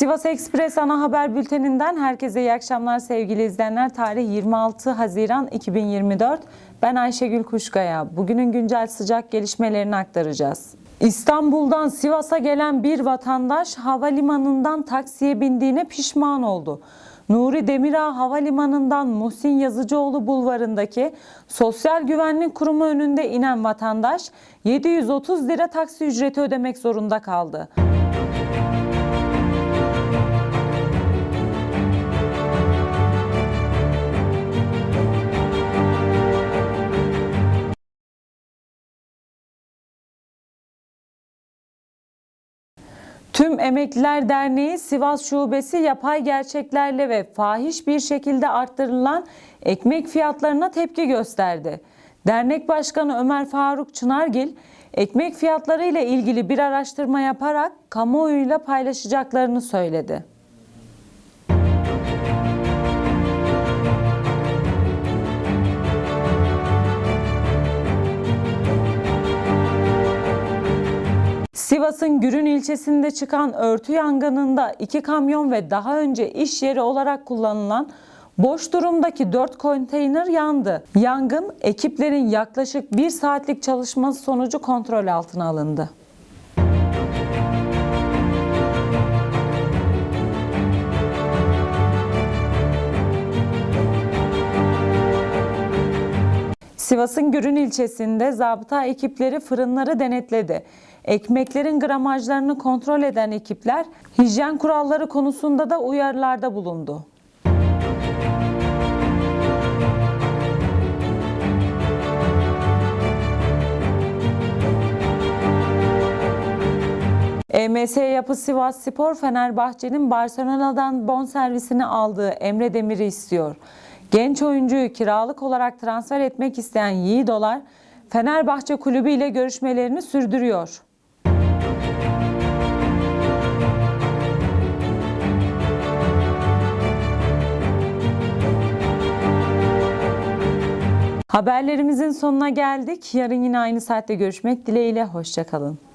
Sivas Ekspres ana haber bülteninden herkese iyi akşamlar sevgili izleyenler. Tarih 26 Haziran 2024. Ben Ayşegül Kuşkaya. Bugünün güncel sıcak gelişmelerini aktaracağız. İstanbul'dan Sivas'a gelen bir vatandaş havalimanından taksiye bindiğine pişman oldu. Nuri Demirağ Havalimanı'ndan Muhsin Yazıcıoğlu Bulvarı'ndaki Sosyal Güvenlik Kurumu önünde inen vatandaş 730 lira taksi ücreti ödemek zorunda kaldı. Tüm Emekliler Derneği Sivas Şubesi yapay gerçeklerle ve fahiş bir şekilde arttırılan ekmek fiyatlarına tepki gösterdi. Dernek Başkanı Ömer Faruk Çınargil, ekmek fiyatları ile ilgili bir araştırma yaparak kamuoyuyla paylaşacaklarını söyledi. Sivas'ın Gürün ilçesinde çıkan örtü yangınında iki kamyon ve daha önce iş yeri olarak kullanılan boş durumdaki 4 konteyner yandı. Yangın ekiplerin yaklaşık 1 saatlik çalışması sonucu kontrol altına alındı. Sivas'ın Gürün ilçesinde zabıta ekipleri fırınları denetledi. Ekmeklerin gramajlarını kontrol eden ekipler hijyen kuralları konusunda da uyarılarda bulundu. EMS Yapı Sivas Spor Fenerbahçe'nin Barcelona'dan bonservisini aldığı Emre Demir'i istiyor. Genç oyuncuyu kiralık olarak transfer etmek isteyen Yiğidolar Fenerbahçe kulübü ile görüşmelerini sürdürüyor. Haberlerimizin sonuna geldik. Yarın yine aynı saatte görüşmek dileğiyle. Hoşçakalın.